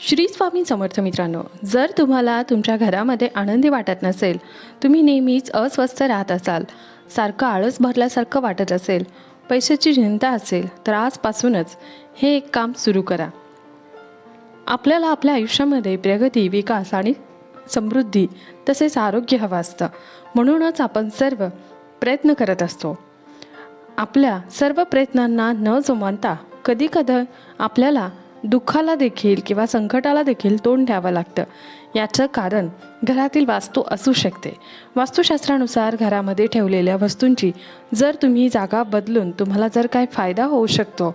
श्री स्वामी समर्थ मित्रांनो जर तुम्हाला तुमच्या घरामध्ये आनंदी वाटत नसेल तुम्ही नेहमीच अस्वस्थ राहत असाल सारखं आळस भरल्यासारखं वाटत असेल पैशाची चिंता असेल तर आजपासूनच हे एक काम सुरू करा. आपल्याला आपल्या आयुष्यामध्ये प्रगती विकास आणि समृद्धी तसेच आरोग्य हवं असतं. म्हणूनच आपण सर्व प्रयत्न करत असतो. आपल्या सर्व प्रयत्नांना न जोमानता कधी कधी आपल्याला दुःखाला देखील किंवा संकटाला देखील तोंड द्यावं लागतं. याचं कारण घरातील वास्तू असू शकते. वास्तुशास्त्रानुसार घरामध्ये ठेवलेल्या वस्तूंची जर तुम्ही जागा बदलून तुम्हाला जर काय फायदा होऊ शकतो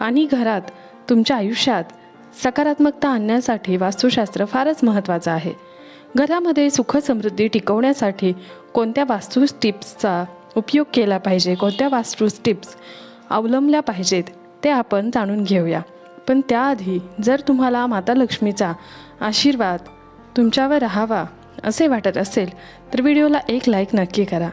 आणि घरात तुमच्या आयुष्यात सकारात्मकता आणण्यासाठी वास्तुशास्त्र फारच महत्त्वाचं आहे. घरामध्ये सुखसमृद्धी टिकवण्यासाठी कोणत्या वास्तू टिप्सचा उपयोग केला पाहिजे कोणत्या वास्तू टिप्स अवलंबल्या पाहिजेत ते आपण जाणून घेऊया. पण त्याआधी जर तुम्हाला माता लक्ष्मीचा आशीर्वाद तुमच्यावर राहावा असे वाटत असेल तर व्हिडिओला एक लाईक नक्की करा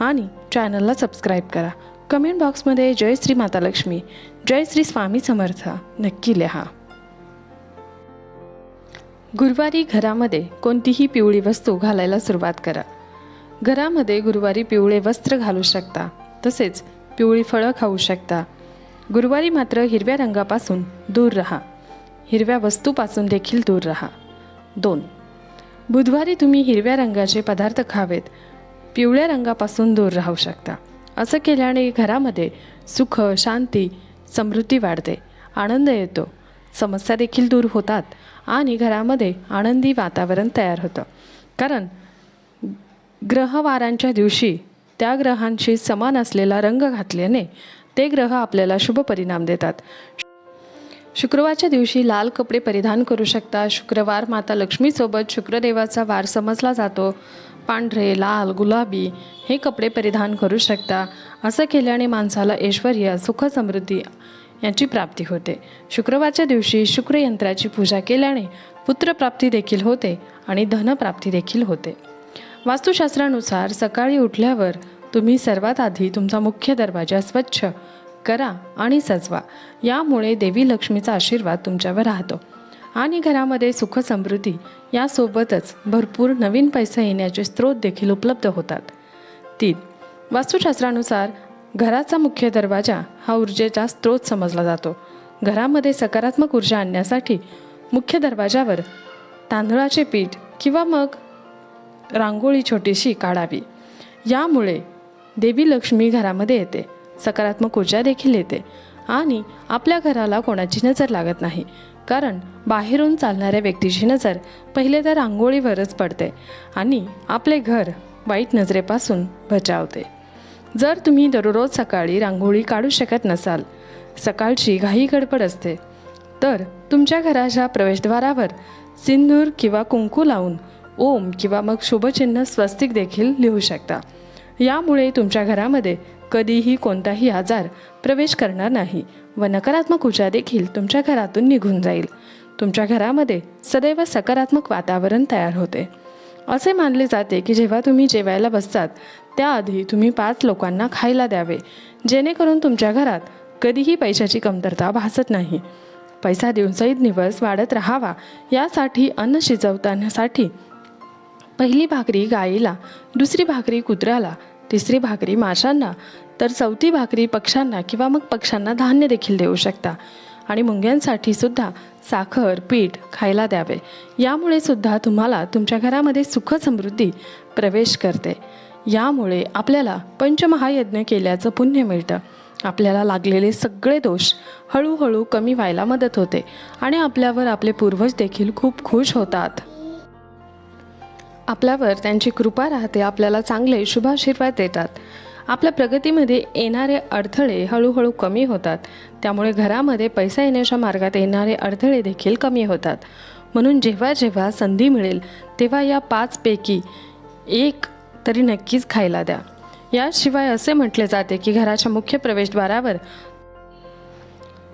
आणि चॅनलला सबस्क्राईब करा. कमेंट बॉक्समध्ये जय श्री माता लक्ष्मी जय श्री स्वामी समर्थ नक्की लिहा. गुरुवारी घरामध्ये कोणतीही पिवळी वस्तू घालायला सुरुवात करा. घरामध्ये गुरुवारी पिवळे वस्त्र घालू शकता तसेच पिवळी फळं खाऊ शकता गुरुवारी मात्र हिरव्या रंगापासून दूर राहा. हिरव्या वस्तूपासून देखील दूर राहा. दोन. बुधवारी तुम्ही हिरव्या रंगाचे पदार्थ खावेत. पिवळ्या रंगापासून दूर राहू शकता. असं केल्याने घरामध्ये सुख शांती समृद्धी वाढते. आनंद येतो. समस्या देखील दूर होतात आणि घरामध्ये आनंदी वातावरण तयार होतं. कारण ग्रहवारांच्या दिवशी त्या ग्रहांशी समान असलेला रंग घातल्याने ते ग्रह आपल्याला शुभ परिणाम देतात. शुक्रवारच्या दिवशी लाल कपडे परिधान करू शकता. शुक्रवार माता लक्ष्मीसोबत शुक्रदेवाचा वार समजला जातो. पांढरे लाल गुलाबी हे कपडे परिधान करू शकता. असं केल्याने माणसाला ऐश्वर सुख समृद्धी यांची प्राप्ती होते. शुक्रवारच्या दिवशी शुक्रयंत्राची पूजा केल्याने पुत्रप्राप्ती देखील होते आणि धनप्राप्ती देखील होते. वास्तुशास्त्रानुसार सकाळी उठल्यावर तुम्ही सर्वात आधी तुमचा मुख्य दरवाजा स्वच्छ करा आणि सजवा. यामुळे देवी लक्ष्मीचा आशीर्वाद तुमच्यावर राहतो. आणि घरामध्ये सुखसमृद्धी यासोबतच भरपूर नवीन पैसा येण्याचे स्रोत देखील उपलब्ध होतात. तीन वास्तुशास्त्रानुसार घराचा मुख्य दरवाजा हा ऊर्जेचा स्रोत समजला जातो. घरामध्ये सकारात्मक ऊर्जा आणण्यासाठी मुख्य दरवाजावर तांदळाचे पीठ किंवा मग रांगोळी छोटीशी काढावी. यामुळे देवी लक्ष्मी घरामध्ये येते. सकारात्मक ऊर्जा देखील येते. आणि आपल्या घराला कोणाची नजर लागत नाही. कारण बाहेरून चालणाऱ्या व्यक्तीची नजर पहिले तर रांगोळीवरच पडते आणि आपले घर वाईट नजरेपासून बचावते. जर तुम्ही दररोज सकाळी रांगोळी काढू शकत नसाल सकाळची घाई गडबड असते तर तुमच्या घराच्या प्रवेशद्वारावर सिंदूर किंवा कुंकू लावून ओम किंवा मग शुभचिन्ह स्वस्तिक देखील लिहू शकता. यामुळे तुमच्या घरामध्ये कधीही कोणताही आजार प्रवेश करणार नाही व नकारात्मक ऊर्जा देखील तुमच्या घरातून निघून जाईल. तुमच्या घरामध्ये सदैव सकारात्मक वातावरण तयार होते. असे मानले जाते की जेव्हा तुम्ही जेवायला बसतात त्याआधी तुम्ही पाच लोकांना खायला द्यावे जेणेकरून तुमच्या घरात कधीही पैशाची कमतरता भासत नाही. पैसा दिवसेंदिवस वाढत राहावा यासाठी अन्न शिजवतानासाठी पहिली भाकरी गाईला दुसरी भाकरी कुत्र्याला तिसरी भाकरी माशांना तर चौथी भाकरी पक्ष्यांना किंवा मग पक्ष्यांना धान्य देखील देऊ शकता. आणि मुंग्यांसाठी सुद्धा साखर पीठ खायला द्यावे. यामुळे सुद्धा तुम्हाला तुमच्या घरामध्ये सुख समृद्धी प्रवेश करते. यामुळे आपल्याला पंचमहायज्ञ केल्याचं पुण्य मिळतं. आपल्याला लागलेले सगळे दोष हळूहळू कमी व्हायला मदत होते आणि आपल्यावर आपले पूर्वज देखील खूप खुश होतात. आपल्यावर त्यांची कृपा राहते आपल्याला चांगले शुभाशीर्वाद देतात. आपल्या प्रगतीमध्ये येणारे अडथळे हळूहळू कमी होतात. त्यामुळे घरामध्ये पैसा येण्याच्या मार्गात येणारे अडथळे देखील कमी होतात. म्हणून जेव्हा जेव्हा संधी मिळेल तेव्हा या पाचपैकी एक तरी नक्कीच खायला द्या. याशिवाय असे म्हटले जाते की घराच्या मुख्य प्रवेशद्वारावर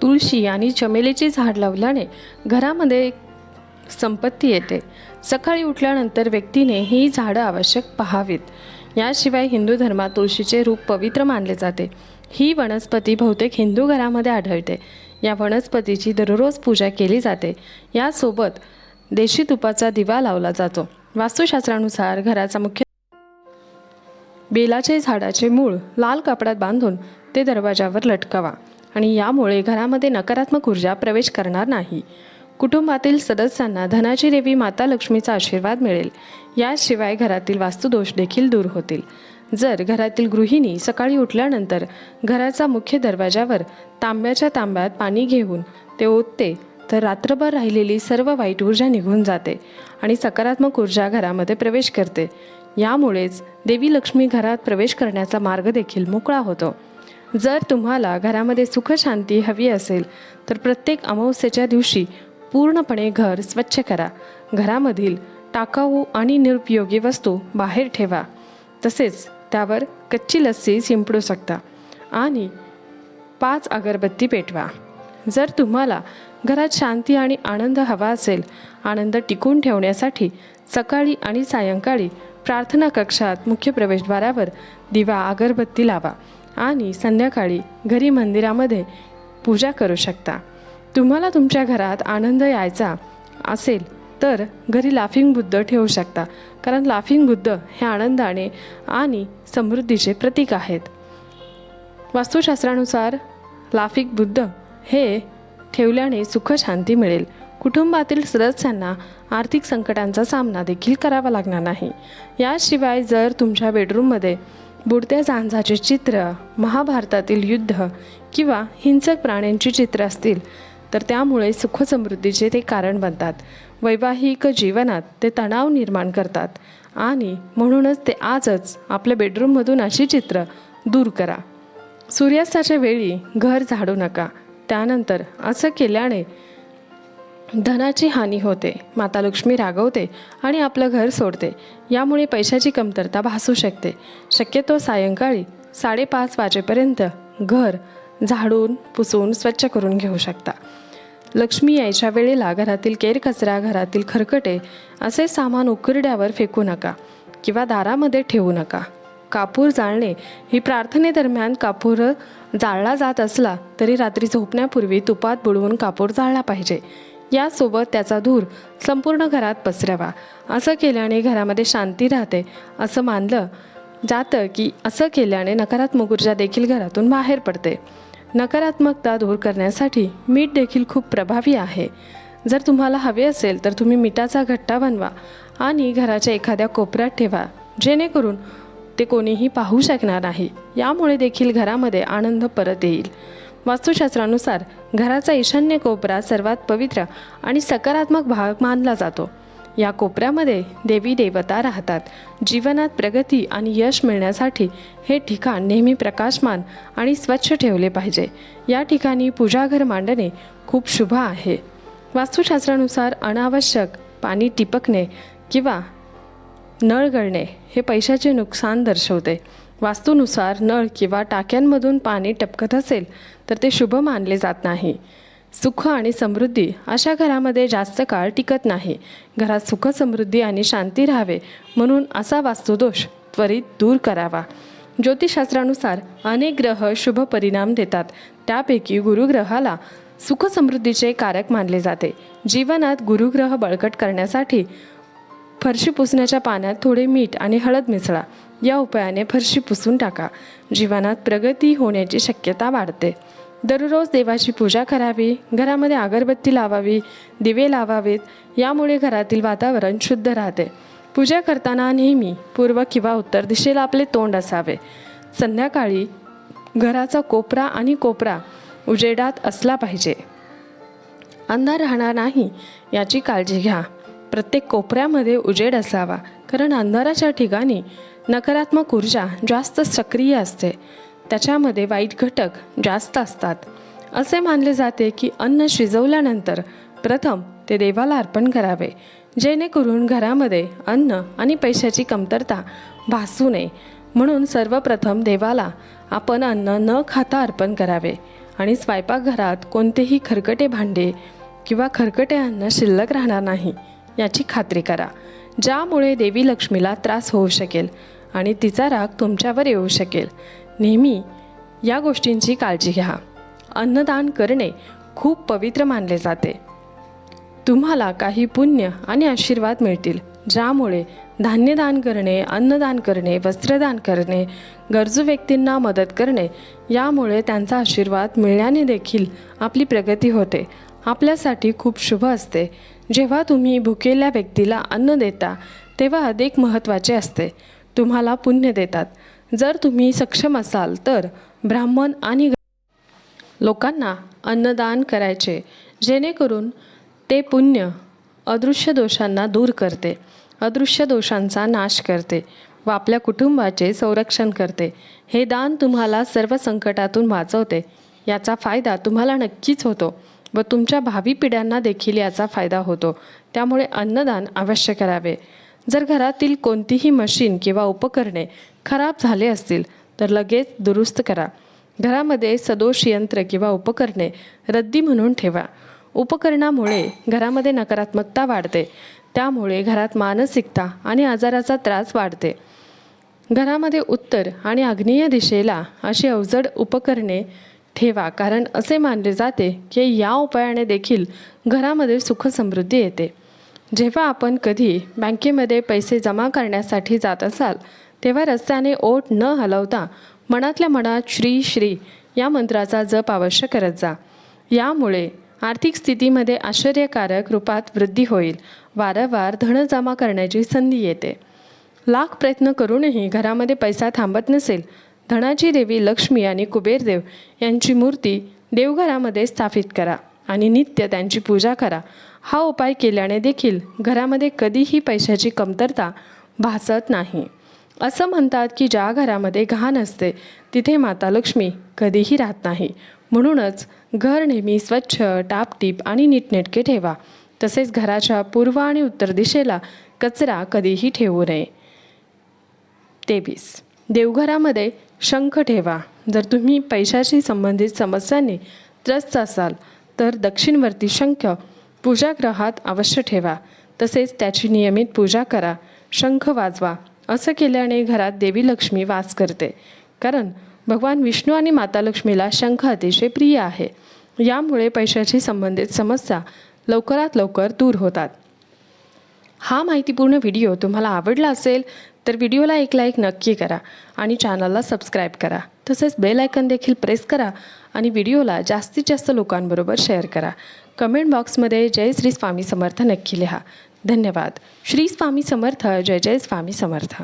तुळशी आणि चमेलीची झाड लावल्याने घरामध्ये संपत्ती येते. सकाळी उठल्यानंतर व्यक्तीने ही झाडं आवश्यक पहावीत. याशिवाय हिंदू धर्मात तुळशीचे रूप पवित्र मानले जाते. ही वनस्पती बहुतेक हिंदू घरामध्ये आढळते. या वनस्पतीची दररोज पूजा केली जाते. यासोबत देशी तुपाचा दिवा लावला जातो. वास्तुशास्त्रानुसार घराचा मुख्य बेलाचे झाडाचे मूळ लाल कापडात बांधून ते दरवाजावर लटकावा आणि यामुळे घरामध्ये नकारात्मक ऊर्जा प्रवेश करणार नाही. कुटुंबातील सदस्यांना धनाची देवी माता लक्ष्मीचा आशीर्वाद मिळेल. याशिवाय घरातील वास्तुदोष देखील दूर होतील. जर घरातील गृहिणी सकाळी उठल्यानंतर घराचा मुख्य दरवाजावर तांब्याच्या तांब्यात पाणी घेऊन ते ओतते तर रात्रभर राहिलेली सर्व वाईट ऊर्जा निघून जाते आणि सकारात्मक ऊर्जा घरामध्ये प्रवेश करते. यामुळेच देवी लक्ष्मी घरात प्रवेश करण्याचा मार्ग देखील मोकळा होतो. जर तुम्हाला घरामध्ये सुखशांती हवी असेल तर प्रत्येक अमावस्येच्या दिवशी पूर्णपणे घर स्वच्छ करा. घरामधील टाकाऊ आणि निरुपयोगी वस्तू बाहेर ठेवा. तसेच त्यावर कच्ची लस्सी शिंपडू शकता आणि पाच अगरबत्ती पेटवा. जर तुम्हाला घरात शांती आणि आनंद हवा असेल आनंद टिकून ठेवण्यासाठी सकाळी आणि सायंकाळी प्रार्थना कक्षात मुख्य प्रवेशद्वारावर दिवा अगरबत्ती लावा आणि संध्याकाळी घरी मंदिरामध्ये पूजा करू शकता. तुम्हाला तुमच्या घरात आनंद यायचा असेल तर घरी लाफिंग बुद्ध ठेवू शकता कारण लाफिंग बुद्ध हे आनंदाने आणि समृद्धीचे प्रतीक आहेत. वास्तुशास्त्रानुसार लाफिक बुद्ध हे ठेवल्याने सुख शांती मिळेल. कुटुंबातील सदस्यांना आर्थिक संकटांचा सामना देखील करावा लागणार नाही. याशिवाय जर तुमच्या बेडरूममध्ये बुडत्या झांजाचे चित्र महाभारतातील युद्ध किंवा हिंसक प्राण्यांची चित्र असतील तर त्यामुळे सुखसमृद्धीचे ते कारण बनतात. वैवाहिक जीवनात ते तणाव निर्माण करतात. आणि म्हणूनच ते आजच आपल्या बेडरूममधून अशी चित्र दूर करा. सूर्यास्ताच्या वेळी घर झाडू नका. त्यानंतर असं केल्याने धनाची हानी होते. माता लक्ष्मी रागवते आणि आपलं घर सोडते. यामुळे पैशाची कमतरता भासू शकते. शक्यतो सायंकाळी साडेपाच वाजेपर्यंत घर झाडून पुसून स्वच्छ करून घेऊ शकता. लक्ष्मी यायच्या वेळेला घरातील केर कचरा घरातील खरकटे असे सामान उकरड्यावर फेकू नका किंवा दारामध्ये ठेवू नका. कापूर जाळणे ही प्रार्थनेदरम्यान कापूर जाळला जात असला तरी रात्री झोपण्यापूर्वी तुपात बुडवून कापूर जाळला पाहिजे. यासोबत त्याचा धूर संपूर्ण घरात पसरावा. असं केल्याने घरामध्ये शांती राहते असं मानलं जातं की असं केल्याने नकारात्मक ऊर्जा देखील घरातून बाहेर पडते. नकारात्मकता दूर करण्यासाठी मीठ देखील खूप प्रभावी आहे. जर तुम्हाला हवे असेल तर तुम्ही मिठाचा घट्टा बनवा आणि घराच्या एखाद्या कोपऱ्यात ठेवा जेणेकरून ते कोणीही पाहू शकणार नाही. यामुळे देखील घरामध्ये आनंद परत येईल. वास्तुशास्त्रानुसार घराचा ईशान्य कोपरा सर्वात पवित्र आणि सकारात्मक भाग मानला जातो. या कोपऱ्यामध्ये देवी देवता राहतात. जीवनात प्रगती आणि यश मिळण्यासाठी हे ठिकाण नेहमी प्रकाशमान आणि स्वच्छ ठेवले पाहिजे. या ठिकाणी पूजाघर मांडणे खूप शुभ आहे. वास्तुशास्त्रानुसार अनावश्यक पाणी टिपकणे किंवा नळ गळणे हे पैशाचे नुकसान दर्शवते. वास्तूनुसार नळ किंवा टाक्यांमधून पाणी टपकत असेल तर ते शुभ मानले जात नाही. सुख आणि समृद्धी अशा घरामध्ये जास्त काळ टिकत नाही. घरात सुख समृद्धी आणि शांती राहावे म्हणून असा वास्तुदोष त्वरित दूर करावा. ज्योतिषशास्त्रानुसार अनेक ग्रह शुभ परिणाम देतात. त्यापैकी गुरुग्रहाला सुख समृद्धीचे कारक मानले जाते. जीवनात गुरुग्रह बळकट करण्यासाठी फरशी पुसण्याच्या पाण्यात थोडे मीठ आणि हळद मिसळा. या उपायाने फरशी पुसून टाका. जीवनात प्रगती होण्याची शक्यता वाढते. दररोज देवाची पूजा करावी घरामध्ये अगरबत्ती लावावी दिवे लावावेत यामुळे घरातील वातावरण शुद्ध राहते. पूजा करताना नेहमी पूर्व किंवा उत्तर दिशेला आपले तोंड असावे. संध्याकाळी घराचा कोपरा आणि कोपरा उजेडात असला पाहिजे. अंधार राहणार नाही याची काळजी घ्या. प्रत्येक कोपऱ्यामध्ये उजेड असावा कारण अंधाराच्या ठिकाणी नकारात्मक ऊर्जा जास्त सक्रिय असते. त्याच्यामध्ये वाईट घटक जास्त असतात. असे मानले जाते की अन्न शिजवल्यानंतर प्रथम ते देवाला अर्पण करावे जेणेकरून घरामध्ये अन्न आणि पैशाची कमतरता भासू नये. म्हणून सर्वप्रथम देवाला आपण अन्न न खाता अर्पण करावे आणि स्वयंपाकघरात कोणतेही खरकटे भांडे किंवा खरकटे अन्न शिल्लक राहणार नाही याची खात्री करा ज्यामुळे देवी लक्ष्मीला त्रास होऊ शकेल आणि तिचा राग तुमच्यावर येऊ शकेल. नेहमी या गोष्टींची काळजी घ्या. अन्नदान करणे खूप पवित्र मानले जाते. तुम्हाला काही पुण्य आणि आशीर्वाद मिळतील ज्यामुळे धान्यदान करणे अन्नदान करणे वस्त्रदान करणे गरजू व्यक्तींना मदत करणे यामुळे त्यांचा आशीर्वाद मिळण्याने देखील आपली प्रगती होते. आपल्यासाठी खूप शुभ असते. जेव्हा तुम्ही भुकेल्या व्यक्तीला अन्न देता तेव्हा अधिक महत्त्वाचे असते. तुम्हाला पुण्य देतात. जर तुम्ही सक्षम असाल तर ब्राह्मण आणि लोकांना अन्नदान करायचे जेणेकरून ते पुण्य अदृश्य दोषांना दूर करते अदृश्य दोषांचा नाश करते व आपल्या कुटुंबाचे संरक्षण करते. हे दान तुम्हाला सर्व संकटातून वाचवते. याचा फायदा तुम्हाला नक्कीच होतो व तुमच्या भावी पिढ्यांना देखील याचा फायदा होतो. त्यामुळे अन्नदान अवश्य करावे. जर घरातील कोणतीही मशीन किंवा उपकरणे खराब झाले असतील तर लगेच दुरुस्त करा. घरामध्ये सदोष यंत्र किंवा उपकरणे रद्दी म्हणून ठेवा. उपकरणामुळे घरामध्ये नकारात्मकता वाढते. त्यामुळे घरात मानसिकता आणि आजाराचा त्रास वाढते. घरामध्ये उत्तर आणि आग्नेय दिशेला अशी अवजड उपकरणे ठेवा कारण असे मानले जाते की या उपायाने देखील घरामध्ये सुख समृद्धी येते. जेव्हा आपण कधी बँकेमध्ये पैसे जमा करण्यासाठी जात असाल तेव्हा रस्त्याने ओठ न हलवता मनातल्या मनात श्री श्री या मंत्राचा जप अवश्य करत जा. यामुळे आर्थिक स्थितीमध्ये आश्चर्यकारक रूपात वृद्धी होईल. वारंवार धन जमा करण्याची संधी येते. लाख प्रयत्न करूनही घरामध्ये पैसा थांबत नसेल धनाची देवी लक्ष्मी आणि कुबेरदेव यांची मूर्ती देवघरामध्ये स्थापित करा आणि नित्य त्यांची पूजा करा. हा उपाय केल्याने देखील घरामध्ये कधीही पैशाची कमतरता भासत नाही. असं म्हणतात की ज्या घरामध्ये घाण असते तिथे माता लक्ष्मी कधीही राहत नाही. म्हणूनच घर नेहमी स्वच्छ टापटीप आणि नीटनेटके ठेवा. तसेच घराच्या पूर्व आणि उत्तर दिशेला कचरा कधीही ठेवू नये. तेवीस. देवघरामध्ये शंख ठेवा. जर तुम्ही पैशाशी संबंधित समस्यांनी त्रस्त असाल तर दक्षिणवर्ती शंख पूजागृहात अवश्य ठेवा. तसेच त्याची नियमित पूजा करा. शंख वाजवा. असं केल्याने घरात देवी लक्ष्मी वास करते. कारण भगवान विष्णू आणि माता लक्ष्मीला शंख अतिशय प्रिय आहे. यामुळे पैशाशी संबंधित समस्या लवकरात लवकर दूर होतात. हा माहितीपूर्ण व्हिडिओ तुम्हाला आवडला असेल तर व्हिडिओला एक लाईक नक्की करा आणि चॅनलला सबस्क्राईब करा. तसेच बेल आयकन देखील प्रेस करा आणि व्हिडिओला जास्तीत जास्त लोकांबरोबर शेअर करा. कमेंट बॉक्समध्ये जय श्री स्वामी समर्थ नक्की लिहा. धन्यवाद. श्री स्वामी समर्थ जय जय स्वामी समर्थ.